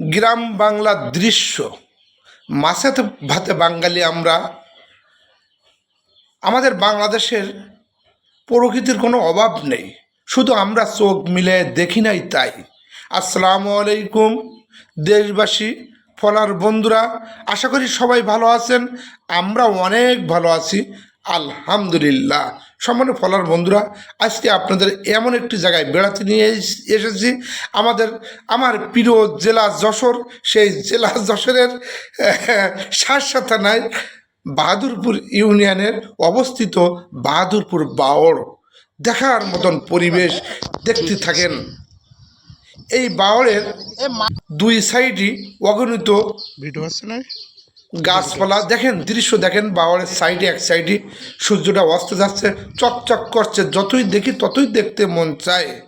গ্রাম বাংলার দৃশ্য। মাছেতে ভাতে বাঙালি আমরা। আমাদের বাংলাদেশের প্রকৃতির কোনো অভাব নেই। শুধু আমরা চোখ মিলে দেখি নাই তাই। আসসালামু আলাইকুম, দেশবাসী, ফলার বন্ধুরা, আশা করি সবাই ভালো আছেন। আমরা অনেক ভালো আছি, আলহামদুলিল্লাহ। সম্মানিত ফলার বন্ধুরা আজকে আপনাদের এমন একটি জায়গায় বেড়াতে নিয়ে এস- এসেছি। আমাদের আমার প্রিয় জেলা যশোর সেই জেলা যশোরের সারসা নাই বাহাদুরপুর ইউনিয়নের অবস্থিত বাহাদুরপুর বাওড় দেখার মতন পরিবেশ দেখতে থাকেন। এই বাওড়ের দুই সাইডই অগণিত ভিডিও আছে না? গাছপালা, দেখেন দৃশ্য, দেখেন বাওয়ারের সাইডে, এক সাইডে সূর্যটা অস্ত যাচ্ছে, চকচক করছে, যতই দেখি ততই দেখতে মন চায়।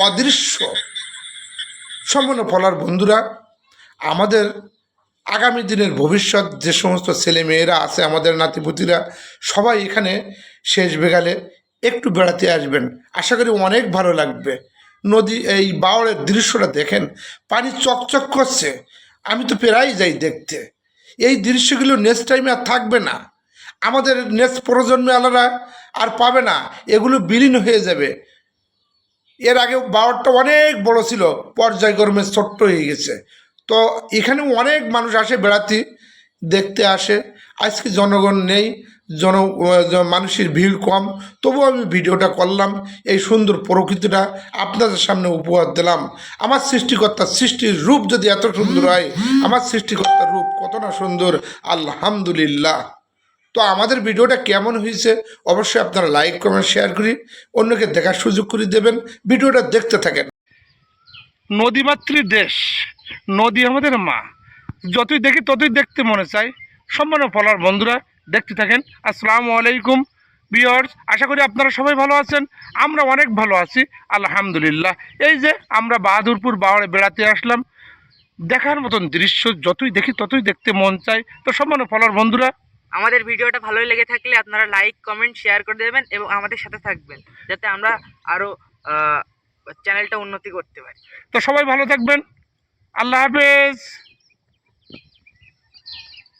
অদৃশ্য। সম্পূর্ণ ফলার বন্ধুরা, আমাদের আগামী দিনের ভবিষ্যৎ, যে সমস্ত ছেলে মেয়েরা আছে, আমাদের নাতিপুতিরা, সবাই এখানে শেষ বেগালে একটু বেড়াতে আসবেন। আশা করি অনেক ভালো লাগবে। নদী, এই বাওড়ের দৃশ্যটা দেখেন, পানি চকচক করছে। আমি তো প্রায় যাই দেখতে। এই দৃশ্যগুলো নেক্সট টাইমে আর থাকবে না। আমাদের নেক্সট প্রজন্মে আলাদা আর পাবে না। এগুলো বিলীন হয়ে যাবে। এর আগে বাওয়ারটা অনেক বড় ছিল, পর্যায়ক্রমে ছোট্ট হয়ে গেছে। তো এখানে অনেক মানুষ আসে বেড়াতে। দেখতে আসে। আজকে জনগণ নেই, জন মানুষের ভিড় কম। তবু আমি ভিডিওটা করলাম, এই সুন্দর প্রকৃতিটা আপনাদের সামনে উপহার দিলাম। আমার সৃষ্টিকর্তার সৃষ্টির রূপ যদি এত সুন্দর হয়, আমার সৃষ্টিকর্তার রূপ কত না সুন্দর, আলহামদুলিল্লাহ। তো আমাদের ভিডিওটা কেমন হয়েছে, অবশ্যই আপনারা লাইক, কমেন্ট, শেয়ার করি, অন্যকে দেখার সুযোগ করে দেবেন। ভিডিওটা দেখতে থাকেন। নদীমাতৃ দেশ, নদী আমাদের মা। যতই দেখি ততই দেখতে মনে চায় সম্মান ফলার বন্ধুরা দেখতে থাকেন। আসসালামু আলাইকুম বিয়ার্স আশা করি আপনারা সবাই ভালো আছেন। আমরা অনেক ভালো আছি আলহামদুলিল্লাহ। এই যে আমরা বাহাদুরপুর বাওয়ারে বেড়াতে আসলাম। দেখার মতন দৃশ্য যতই দেখি ততই দেখতে মন চায় তো সম্মান ফলার বন্ধুরা আমাদের ভিডিওটা ভালোই লেগে থাকলে আপনারা লাইক কমেন্ট শেয়ার করে দেবেন এবং আমাদের সাথে থাকবেন। যাতে আমরা আরও চ্যানেলটা উন্নতি করতে পারি। তো সবাই ভালো থাকবেন। আল্লাহ হাফেজ।